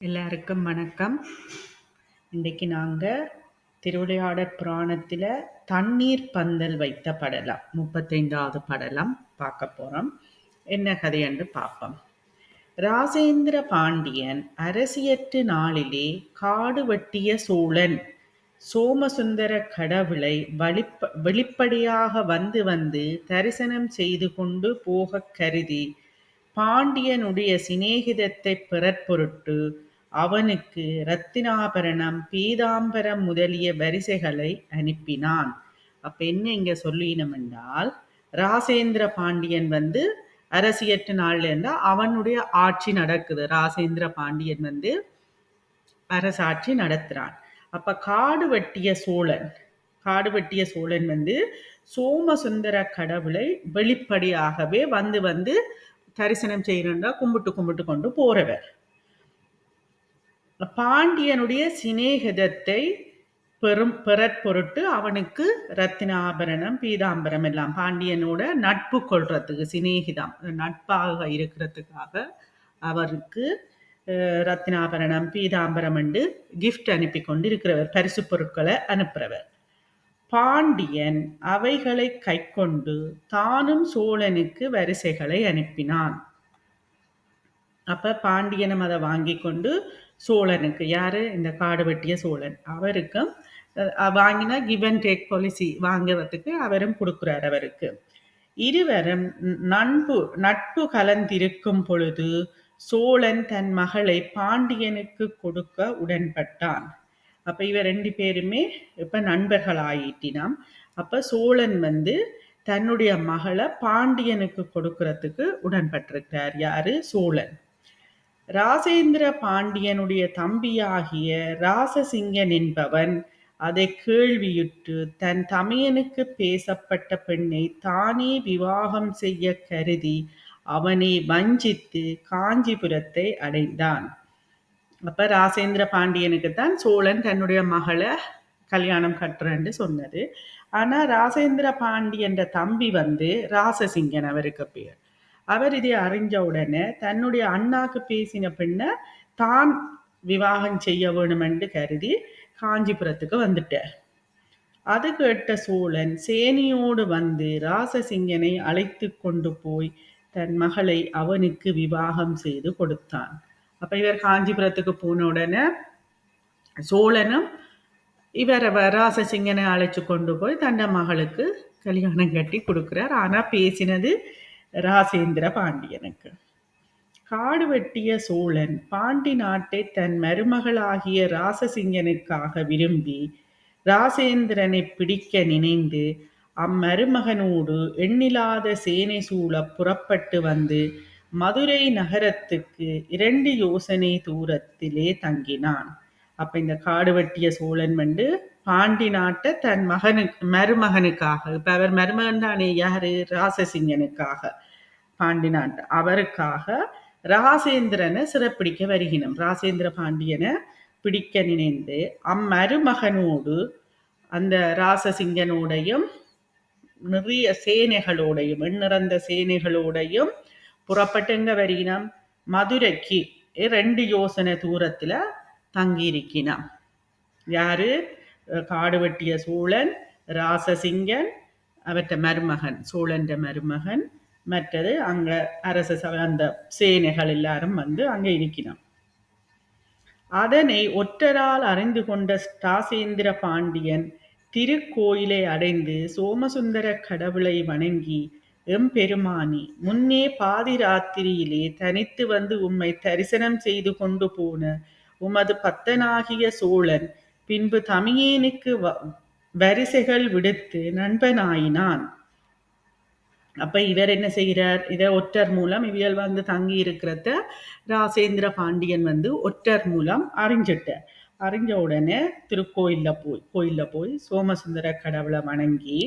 எல்லாருக்கும் வணக்கம். இன்றைக்கு நாங்கள் திருவிளையாடற் புராணத்தில் தண்ணீர் பந்தல் வைத்த படலம் முப்பத்தைந்தாவது படலம் பார்க்க போகிறோம் என்ன கதை என்று பார்ப்போம். ராசேந்திர பாண்டியன் அரசியற்று நாளிலே காடு வெட்டிய சோழன் சோமசுந்தர கடவுளை வழிப்ப வெளிப்படையாக வந்து வந்து தரிசனம் செய்து கொண்டு போகக் கருதி பாண்டியனுடைய சிநேகிதத்தை பிறற்பொருட்டு அவனுக்கு ரத்தினாபரணம் பீதாம்பரம் முதலிய வரிசைகளை அனுப்பினான். அப்ப என்ன இங்க சொல்லினோம் என்றால் ராசேந்திர பாண்டியன் வந்து அரசியற்ற நாள்ல இருந்தா அவனுடைய ஆட்சி நடக்குது. ராசேந்திர பாண்டியன் வந்து அரசாட்சி நடத்துறான். அப்ப காடு வெட்டிய சோழன் காடு வெட்டிய சோழன் வந்து சோமசுந்தர கடவுளை வெளிப்படையாகவே வந்து வந்து தரிசனம் செய்யணும்னா கும்பிட்டு கும்பிட்டு கொண்டு போறவர். பாண்டியனுடைய சிநேகிதத்தை பெரும் பெறற்பொருட்டு அவனுக்கு ரத்தினாபரணம் பீதாம்பரம் எல்லாம் பாண்டியனோட நட்பு கொள்றதுக்கு சிநேகிதம் நட்பாக இருக்கிறதுக்காக அவருக்கு ரத்தினாபரணம் பீதாம்பரம் என்று கிஃப்ட் அனுப்பி கொண்டு இருக்கிறவர் பரிசு பொருட்களை அனுப்புறவர். பாண்டியன் அவைகளை கை கொண்டு தானும் சோழனுக்கு வரிசைகளை அனுப்பினான். அப்ப பாண்டியனும் அதை வாங்கி கொண்டு சோழனுக்கு. யாரு? இந்த காடு வெட்டிய சோழன். அவருக்கும் வாங்கினா கிவ் அண்ட் டேக் பாலிசி வாங்குறதுக்கு அவரும் கொடுக்குறார் அவருக்கு. இருவரும் நண்பு நட்பு கலந்திருக்கும் பொழுது சோழன் தன் மகளை பாண்டியனுக்கு கொடுக்க உடன்பட்டான். அப்ப இவ ரெண்டு பேருமே இப்போ நண்பர்கள் ஆயிட்டினாம் அப்ப சோழன் வந்து தன்னுடைய மகளை பாண்டியனுக்கு கொடுக்கறதுக்கு உடன்பட்டிருக்கிறார். யாரு? சோழன். ராசேந்திர பாண்டியனுடைய தம்பியாகிய ராசசிங்கன் என்பவன் அதை கேள்வியுற்று தன் தமையனுக்கு பேசப்பட்ட பெண்ணை தானே விவாகம் செய்ய கருதி அவனை வஞ்சித்து காஞ்சிபுரத்தை அடைந்தான். அப்ப ராசேந்திர பாண்டியனுக்கு தான் சோழன் தன்னுடைய மகளை கல்யாணம் கட்டுறன்னு சொன்னது. ஆனா ராசேந்திர பாண்டியன்ற தம்பி வந்து ராசசிங்கன் அவருக்கு பேர். அவர் இதை அறிஞ்ச உடனே தன்னுடைய அண்ணாக்கு பேசின பெண்ணை தான் விவாகம் செய்ய வேணும் என்று கருதி காஞ்சிபுரத்துக்கு வந்துட்டார். அது கேட்ட சோழன் சேனியோடு வந்து ராசசிங்கனை அழைத்து கொண்டு போய் தன் மகளை அவனுக்கு விவாகம் செய்து கொடுத்தான். அப்ப இவர் காஞ்சிபுரத்துக்கு போன உடனே சோழனும் இவரை ராசசிங்கனை அழைச்சு கொண்டு போய் தன் மகளுக்கு கல்யாணம் கட்டி கொடுக்குறார். ஆனா பேசினது ராசேந்திர பாண்டியனுக்கு. காடு வெட்டிய சோழன் பாண்டி நாட்டை தன் மருமகளாகிய ராசசிங்கனுக்காக விரும்பி ராசேந்திரனை பிடிக்க நினைந்து அம்மருமகனோடு எண்ணிலாத சேனை சூழ புறப்பட்டு வந்து மதுரை நகரத்துக்கு இரண்டு யோசனை தூரத்திலே தங்கினான். அப்ப இந்த காடு வெட்டிய சோழன் வந்து பாண்டி நாட்டை தன் மகனுக்கு மருமகனுக்காக. இப்ப அவர் மருமகன் தானே யாரு? ராசசிங்கனுக்காக. பாண்டி நாட்டு அவருக்காக ராசேந்திரனை சிறப்பிடிக்க வருகினோம். ராசேந்திர பாண்டியனை பிடிக்க நினைந்து அம்மருமகனோடு அந்த ராசசிங்கனோடையும் நிறைய சேனைகளோடையும் எண்ணிறந்த சேனைகளோடையும் புறப்பட்டுங்க வருகினம். மதுரைக்கு ரெண்டு யோசனை தூரத்தில் தங்கியிருக்கினான். யாரு? காடு வெட்டிய சோழன் ராசசிங்கன் அவற்ற மருமகன் சோழன் மருமகன் மற்றது அங்க அரச அந்த சேனைகள் எல்லாரும் வந்து அங்க இருக்கிறான். அதனை ஒற்றரால் அறிந்து கொண்ட ஸ்டாசேந்திர பாண்டியன் திருக்கோயிலை அடைந்து சோமசுந்தர கடவுளை வணங்கி எம்பெருமானி முன்னே பாதி ராத்திரியிலே தனித்து வந்து உம்மை தரிசனம் செய்து கொண்டு போன உமது பத்தனாகிய சோழன் பின்பு தமியேனுக்கு வரிசைகள் விடுத்து நண்பனாயினான். அப்ப இவர் என்ன செய்கிறார்? இதை ஒற்றர் மூலம் இவியல் வந்து தங்கி இருக்கிறத ராசேந்திர பாண்டியன் வந்து ஒற்றர் மூலம் அறிஞ்சிட்டார். அறிஞ்ச உடனே திருக்கோயில்ல போய் கோயில்ல போய் சோமசுந்தர கடவுளை வணங்கி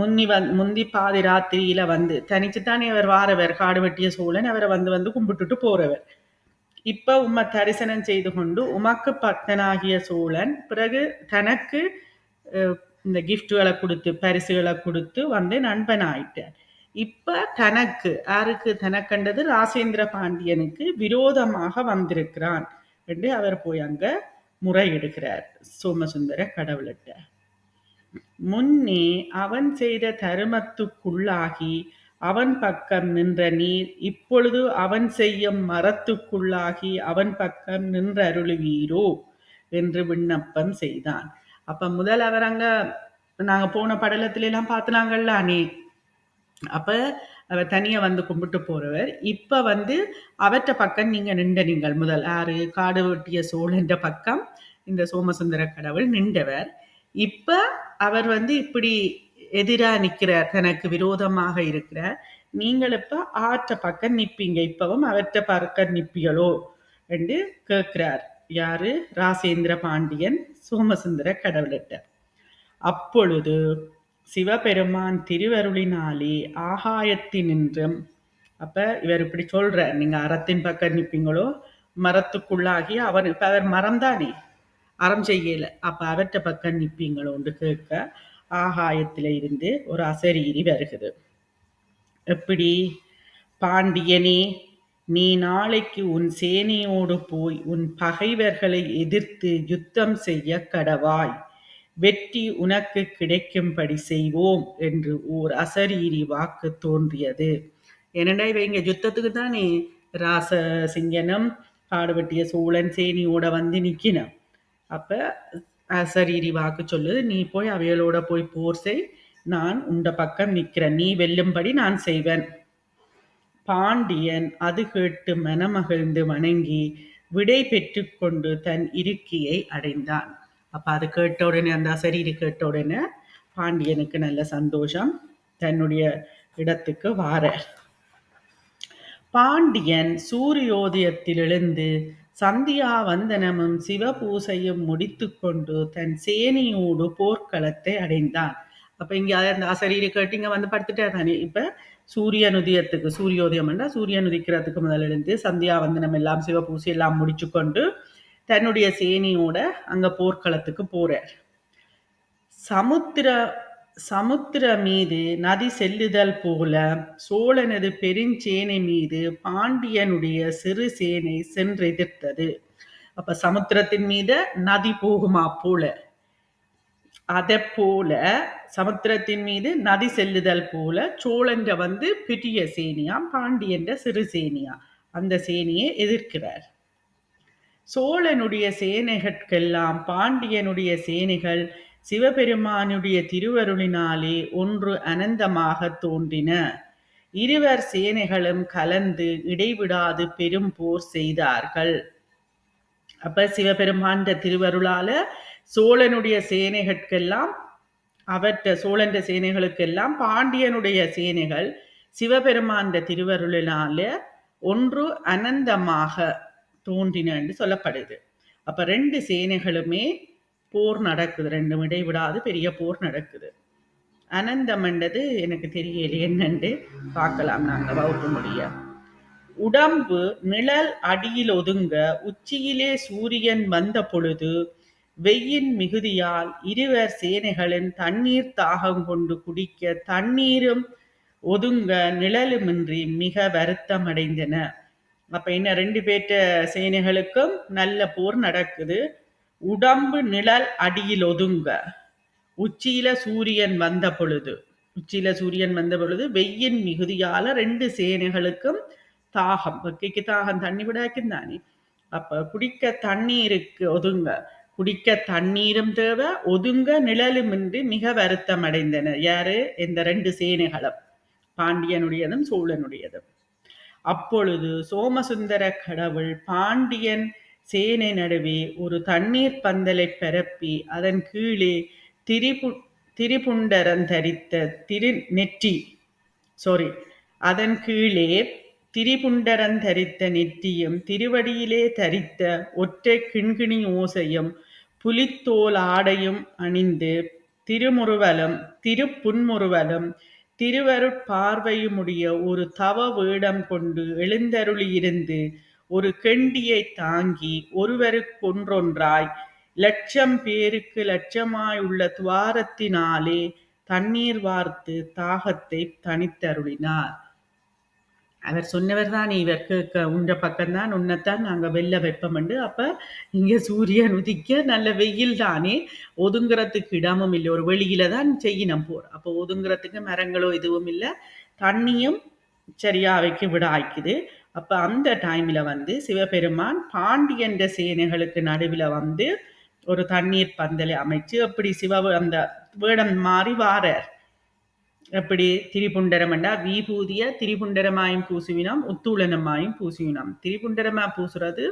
முன்னி வந் முந்தி பாதி ராத்திரியில வந்து தனிச்சுத்தானே அவர் வாரவர் காடு வெட்டிய சோழன் அவரை வந்து வந்து கும்பிட்டுட்டு போறவர். இப்ப உம்மை தரிசனம் செய்து கொண்டு உமக்கு பக்தனாகிய சோழன் பிறகு தனக்கு இந்த கிஃப்ட்களை கொடுத்து பரிசுகளை கொடுத்து வந்து நண்பன் ஆயிட்டார் இப்ப தனக்கு யாருக்கு தனக்கண்டது ராசேந்திர பாண்டியனுக்கு விரோதமாக வந்திருக்கிறான் என்று அவர் போய் அங்க முறையிடுகிறார். சோமசுந்தர கடவுளிட்ட முன்னே அவன் செய்த தருமத்துக்குள்ளாகி அவன் பக்கம் நின்ற நீர் இப்பொழுது அவன் செய்யும் மரத்துக்குள்ளாகி அவன் பக்கம் நின்றருளுவீரோ என்று விண்ணப்பம் செய்தான். அப்ப முதல் அவர் அங்க நாங்க போன படலத்துல எல்லாம் பார்த்துனாங்கல்ல அணி அப்ப அவர் தனியா வந்து கும்பிட்டு போறவர். இப்ப வந்து அவற்ற பக்கம் நீங்க நின்ற நீங்கள். முதல் ஆறு காடு வெட்டிய சோழன்ற பக்கம் இந்த சோமசுந்தர கடவுள் நின்றவர். இப்ப அவர் வந்து இப்படி எதிரா நிற்கிறார் தனக்கு விரோதமாக இருக்கிறார். நீங்கள் இப்ப ஆற்ற பக்கம் நிப்பீங்க இப்பவும் அவற்ற பக்கம் நிற்பீங்களோ என்று கேட்கிறார். யாரு? ராசேந்திர பாண்டியன் சோமசுந்தர கடவுளிட்ட அப்பொழுது சிவபெருமான் திருவருளினாலே ஆகாயத்தினின்றும் அப்ப இவர் இப்படி சொல்ற நீங்க அறத்தின் பக்கம் நிப்பீங்களோ மரத்துக்குள்ளாகி அவர் இப்ப அவர் மரம் தானே அறம் செய்யல. அப்ப அவற்ற பக்கம் நிப்பீங்களோன்னு கேட்க ஆகாயத்தில் இருந்து ஒரு அசரீரி வருகிறது. எப்படி? பாண்டியனே நீ நாளைக்கு உன் சேனையோடு போய் உன் பகைவர்களை எதிர்த்து யுத்தம் செய்ய கடவாய். வெற்றி உனக்கு கிடைக்கும்படி செய்வோம் என்று ஓர் அசரீரி வாக்கு தோன்றியது. என்னடா இவ இங்க யுத்தத்துக்கு தானே? ராச சிங்கனம் பாடுபட்டிய சோழன் சேனியோட வந்து நிக்கணும் அப்ப அசரீரி வாக்கு சொல்லுது நீ போய் அவைகளோட போய் போர் செய். நான் உண்ட பக்கம் நிற்கிறேன். நீ வெல்லும்படி நான் செய்வேன். பாண்டியன் அது கேட்டு மனமகிழ்ந்து வணங்கி விடை பெற்றுக்கொண்டு தன் இருக்கையை அடைந்தான். அப்ப அது கேட்ட உடனே அந்த அசரீரி கேட்ட உடனே பாண்டியனுக்கு நல்ல சந்தோஷம். தன்னுடைய இடத்துக்கு வார. பாண்டியன் சூரியோதயத்தில் எழுந்து சந்தியா வந்தனமும் சிவபூசையும் முடித்துக்கொண்டு தன் சேனையோடு போர்க்களத்தை அடைந்தான். அப்ப இங்க அந்த அசரீரி கேட்டு இங்க வந்து படுத்துட்டா தானே? இப்ப சூரியன் உதயத்துக்கு சூரியோதயம் என்றா சூரியன் உதிக்கிறதுக்கு முதல்ல இருந்து சந்தியா வந்தனம் எல்லாம் சிவபூசி எல்லாம் முடிச்சு கொண்டு தன்னுடைய சேனியோட அங்க போர்க்களத்துக்கு போறார். சமுத்திர சமுத்திர மீது நதி செல்லுதல் போல சோழனது பெருஞ்சேனை மீது பாண்டியனுடைய சிறு சேனை சென்றெதிர்த்தது. அப்ப சமுத்திரத்தின் மீது நதி போகுமா போல? அதை போல சமுத்திரத்தின் மீது நதி செல்லுதல் போல சோழன்ற வந்து பெரிய சேனியா பாண்டியன்ற சிறு சேனியா? அந்த சேனியை எதிர்க்கிறார். சோழனுடைய சேனைகளுக்கெல்லாம் பாண்டியனுடைய சேனைகள் சிவபெருமானுடைய திருவருளினாலே ஒன்று அனந்தமாக தோன்றின. இருவர் சேனைகளும் கலந்து இடைவிடாது பெரும் போர் செய்தார்கள். அப்ப சிவபெருமான்ற திருவருளால சோழனுடைய சேனைகளுக்கெல்லாம் அவற்ற சோழன்ற சேனைகளுக்கெல்லாம் பாண்டியனுடைய சேனைகள் சிவபெருமான்ற திருவருளினால ஒன்று அனந்தமாக தோன்றின என்று சொல்லப்படுது. அப்ப ரெண்டு சேனைகளுமே போர் நடக்குது. ரெண்டும் இடைவிடாது பெரிய போர் நடக்குது. அனந்தம்ன்றது எனக்கு தெரியல என்னண்டு பார்க்கலாம் நாங்கள் வகுப்பு முடிய. உடம்பு நிழல் அடியில் ஒதுங்க உச்சியிலே சூரியன் வந்த பொழுது வெய்யின் மிகுதியால் இருவர் சேனைகளின் தண்ணீர் தாகம் கொண்டு குடிக்க தண்ணீரும் ஒதுங்க நிழலுமின்றி மிக வருத்தம் அடைந்தன. அப்ப என்ன ரெண்டு பேர்ட்ட சேனைகளுக்கும் நல்ல போர் நடக்குது. உடம்பு நிழல் அடியில் ஒதுங்க. உச்சியில சூரியன் வந்த பொழுது உச்சியில சூரியன் வந்த பொழுது வெய்யின் மிகுதியால ரெண்டு சேனைகளுக்கும் தாகம் வெக்கைக்கு தாகம் தண்ணி விடாக்கும் தானே அப்ப குடிக்க தண்ணீருக்கு ஒதுங்க. குடிக்க தண்ணீரும் தேவை ஒதுங்க நிழலுமின்றி மிக வருத்தம் அடைந்தனர் யாரு? இந்த ரெண்டு சேனைகளும். பாண்டியனுடையதும் சோழனுடையதும். அப்பொழுது சோமசுந்தர கடவுள் பாண்டியன் சேனை நடுவே ஒரு தண்ணீர் பந்தலை பரப்பி அதன் கீழே திரிபு திரிபுண்டரன் தரித்த திரு நெற்றி சாரி அதன் கீழே திரிபுண்டரன் தரித்த நெற்றியும் திருவடியிலே தரித்த ஒற்றை கிண்கிணி ஓசையும் புலித்தோல் ஆடையும் அணிந்து திருமுருவலும் திருப்புன்முருவலும் திருவருட்பார்வையுமுடைய ஒரு தவ வேடம் கொண்டு எழுந்தருளியிருந்து ஒரு கெண்டியை தாங்கி ஒருவருக்கொன்றொன்றாய் லட்சம் பேருக்கு லட்சமாய் உள்ள துவாரத்தினாலே தண்ணீர் வார்த்து தாகத்தை தனித்தருளினார். அவர் சொன்னவர் தான் க உண்ட பக்கம்தான் உன்னைத்தான் நாங்கள் வெளில வெப்பமண்டு. அப்போ இங்கே சூரியன் உதிக்க நல்ல வெயில் தானே ஒதுங்குறதுக்கு இடமும் இல்லை. ஒரு வெளியில தான் செய்யணும் போர் அப்போ ஒதுங்குறதுக்கு மரங்களோ எதுவும் இல்லை. தண்ணியும் சரியா வைக்க விட ஆய்க்குது அப்போ அந்த டைமில் வந்து சிவபெருமான் பாண்டியன்ற சேனைகளுக்கு நடுவில் வந்து ஒரு தண்ணீர் பந்தலை அமைச்சு அப்படி சிவ அந்த வேடம் மாறி வாரார். எப்படி திரிபுண்டரமண்டா விபூதிய திரிபுண்டரமாயும் பூசுவினம் உத்தூளனமாயும் பூசுவினம். திரிபுண்டரமா பூசுறது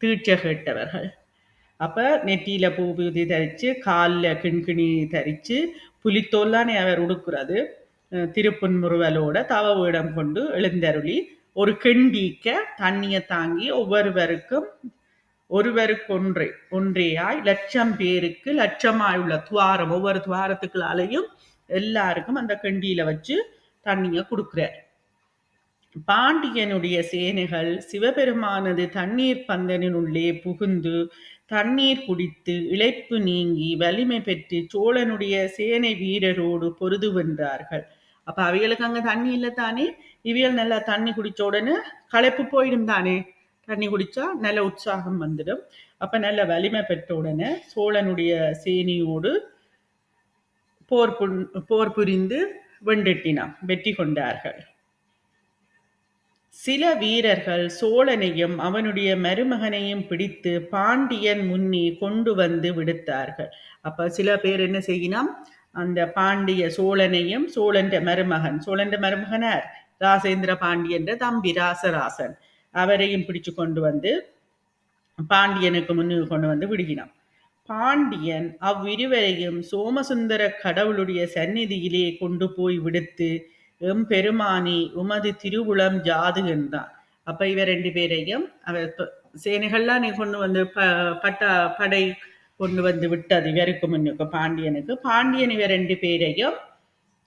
தீட்சை கேட்டவர்கள். அப்போ நெற்றியில் பூபூதி தரித்து காலில் கிண்கிணி தரித்து புலித்தோல்லானே அவர் உடுக்குறது திருப்புன்முறுவலோட தவ வீடம் கொண்டு எழுந்தருளி ஒரு கிண்டிக்க தண்ணியை தாங்கி ஒவ்வொருவருக்கும் ஒருவருக்கு ஒன்றே ஒன்றேயாய் லட்சம் பேருக்கு லட்சமாய் உள்ள துவாரம் ஒவ்வொரு துவாரத்துக்குள்ளாலையும் எல்லாருக்கும் அந்த கெண்டியில வச்சு தண்ணிய கொடுக்குறார். பாண்டியனுடைய சேனைகள் சிவபெருமானது தண்ணீர் பந்தனினுள்ளே புகுந்து தண்ணீர் குடித்து இழைப்பு நீங்கி வலிமை பெற்று சோழனுடைய சேனை வீரரோடு பொருது வென்றார்கள். அப்ப அவைகளுக்கு அங்க தண்ணி இல்லை தானே? இவியல் நல்லா தண்ணி குடிச்ச உடனே களைப்பு போயிடும் தானே? தண்ணி குடிச்சா நல்ல உற்சாகம் வந்துடும். அப்ப நல்ல வலிமை பெற்ற உடனே சோழனுடைய சேனியோடு போர் போர் புரிந்து வெண்டெட்டினான் வெற்றி கொண்டார்கள். சில வீரர்கள் சோழனையும் அவனுடைய மருமகனையும் பிடித்து பாண்டியன் முன்னே கொண்டு வந்து விடுத்தார்கள். அப்ப சில பேர் என்ன செய்யினான் அந்த பாண்டிய சோழனையும் சோழன்ற மருமகன் சோழன்ற மருமகனார் ராசேந்திர பாண்டியன்ற தம்பி ராசராசன் அவரையும் பிடிச்சு கொண்டு வந்து பாண்டியனுக்கு முன்னு கொண்டு வந்து விடுகினான். பாண்டியன் அவ்விருவரையும் சோமசுந்தர கடவுளுடைய சந்நிதியிலே கொண்டு போய் விடுத்து எம் பெருமானி உமது திருவுளம் ஜாது என்றான். அப்ப இவர் ரெண்டு பேரையும் அவர் சேனைகள்லாம் நீ கொண்டு வந்து ப பட்டா படை கொண்டு வந்து விட்டது இவருக்கு முன்னுக்கு பாண்டியனுக்கு. பாண்டியன் இவர் ரெண்டு பேரையும்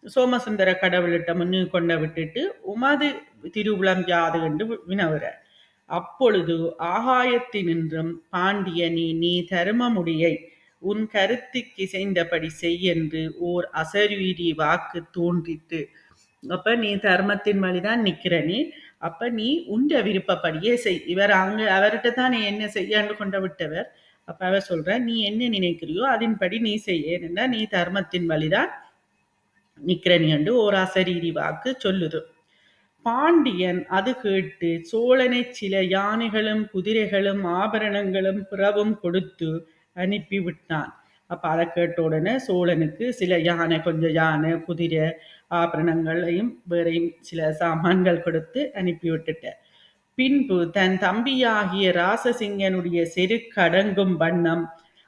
சோமசுந்தர கடவுளிட்ட முன்னு கொண்ட விட்டுட்டு உமது திருவுளம் யாது என்று வினவுறார் அப்பொழுது ஆகாயத்தினின்றும் பாண்டியனி நீ தருமமுடியை உன் கருத்துக்கு இசைந்தபடி செய் என்று ஓர் அசரீரி வாக்கு தோன்றிட்டு அப்ப நீ தர்மத்தின் வழிதான் நிக்கிற நீ. அப்ப நீ உண்ட விருப்பப்படியே செய். இவர் அங்க அவர்கிட்ட தான் நீ என்ன செய்யாண்டு கொண்ட விட்டவர்? அப்ப அவர் நீ என்ன நினைக்கிறியோ அதன்படி நீ செய்ய ஏனென்றா நீ தர்மத்தின் வழிதான் நிக்கிற என்று ஒரு அசரீரி வாக்கு சொல்லுது. பாண்டியன் அது கேட்டு சோழனை சில யானைகளும் குதிரைகளும் ஆபரணங்களும் பிறவும் கொடுத்து அனுப்பி விட்டான். அப்ப அதை கேட்ட உடனே சோழனுக்கு சில யானை கொஞ்சம் யானை குதிரை ஆபரணங்களையும் வேறையும் சில சாமான்கள் கொடுத்து அனுப்பி விட்டுட்ட பின்பு தன் தம்பியாகிய ராசசிங்கனுடைய செருக்கடங்கும் வண்ணம்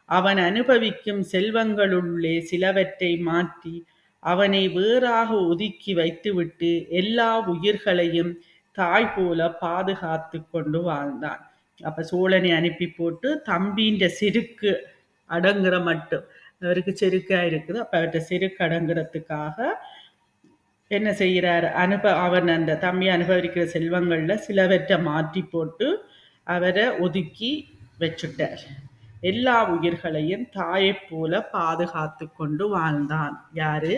அவன் அனுபவிக்கும் செல்வங்களுள்ளே சிலவற்றை மாற்றி அவனை வேறாக ஒதுக்கி வைத்துவிட்டு எல்லா உயிர்களையும் தாய் போல பாதுகாத்து கொண்டு வாழ்ந்தான். அப்ப சோழனை அனுப்பி போட்டு தம்பின்ற செருக்கு அடங்குற மட்டும். அவருக்கு செருக்கா இருக்குது. அப்ப அவர்கிட்ட செருக்கு அடங்குறதுக்காக என்ன செய்கிறார்? அனுப அவன் அந்த தம்பி அனுபவிக்கிற செல்வங்களில் சிலவற்றை மாற்றி போட்டு அவரை ஒதுக்கி வச்சுட்டார். எல்லா உயிர்களையும் தாயைப் போல பாதுகாத்து கொண்டு வாழ்ந்தான். யாரு?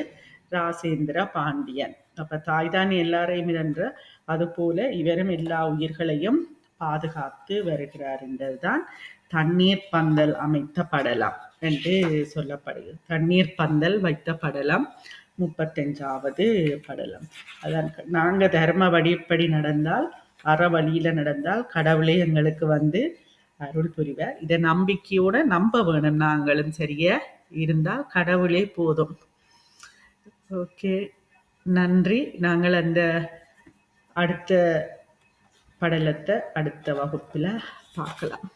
ராசேந்திர பாண்டியன். அப்ப தாய் தான் எல்லாரையும் என்ற அதுபோல இவரும் எல்லா உயிர்களையும் பாதுகாத்து வருகிறார் என்றதுதான் தண்ணீர் பந்தல் அமைத்த படலம் என்று சொல்லப்படுகிறது. தண்ணீர் பந்தல் வைத்த படலம் முப்பத்தஞ்சாவது படலம். அதான் நாங்கள் தர்ம வழிப்படி நடந்தால் அற வழியில் நடந்தால் கடவுளே எங்களுக்கு வந்து அருள் புரிவார். இதை நம்பிக்கையோட நம்ப வேணும் நாங்களும் சரியா? இருந்தால் கடவுளே போதும். ஓகே. நன்றி. நாங்கள் அந்த அடுத்த படலத்தை அடுத்த வகுப்பில் பார்க்கலாம்.